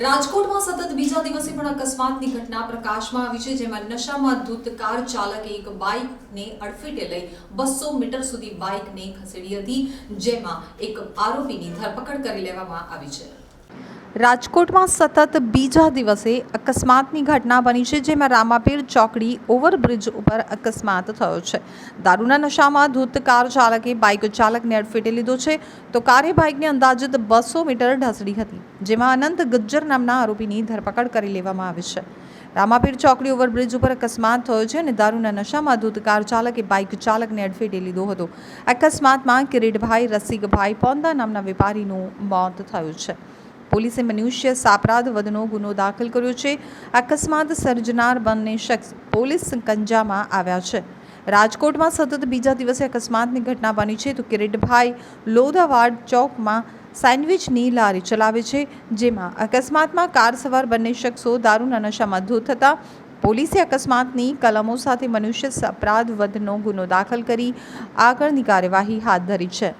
રાજકોટમાં સતત બીજા દિવસે પણ અકસ્માતની ઘટના પ્રકાશમાં આવી છે, જેમાં નશામાં ધૂત કાર ચાલકે એક બાઇકને અડફેટે લઈ બસો મીટર સુધી બાઇકને ખસેડી હતી, જેમાં એક આરોપીની ધરપકડ કરી લેવામાં આવી છે. રાજકોટમાં સતત બીજા દિવસે અકસ્માતની ઘટના બની છે, જેમાં રામાપીર ચોકડી ઓવરબ્રિજ ઉપર અકસ્માત થયો છે. દારૂના નશામાં ધૂત કાર ચાલકે બાઇક ચાલકને અડફેટે લીધો છે, તો કારે બાઇકને અંદાજિત બસો મીટર ઢસડી હતી, જેમાં અનંત ગજ્જર નામના આરોપીની ધરપકડ કરી લેવામાં આવી છે. રામાપીર ચોકડી ઓવરબ્રિજ ઉપર અકસ્માત થયો છે અને દારૂના નશામાં ધૂત કાર ચાલકે બાઇક ચાલકને અડફેટે લીધો હતો. અકસ્માતમાં કિરીટભાઈ, રસિકભાઈ પોંદા નામના વેપારીનું મોત થયું છે. પોલીસે મનુષ્ય, સાપરાધ, વધનો ગુનો દાખલ કર્યો છે. અકસ્માત સર્જનાર બંને શખ્સ પોલીસ કંજામાં આવ્યા છે. રાજકોટમાં સતત બીજા દિવસે અકસ્માતની ઘટના બની છે તો કિરીટભાઈ લોધાવાડ ચોકમાં સેન્ડવિચની લારી ચલાવે છે, જેમાં અકસ્માતમાં કાર સવાર બંને શખ્સો દારૂના નશામાં ધૂત હતા. પોલીસે અકસ્માતની કલમો સાથે મનુષ્ય અપરાધ વધનો ગુનો દાખલ કરી આગળની કાર્યવાહી હાથ ધરી છે.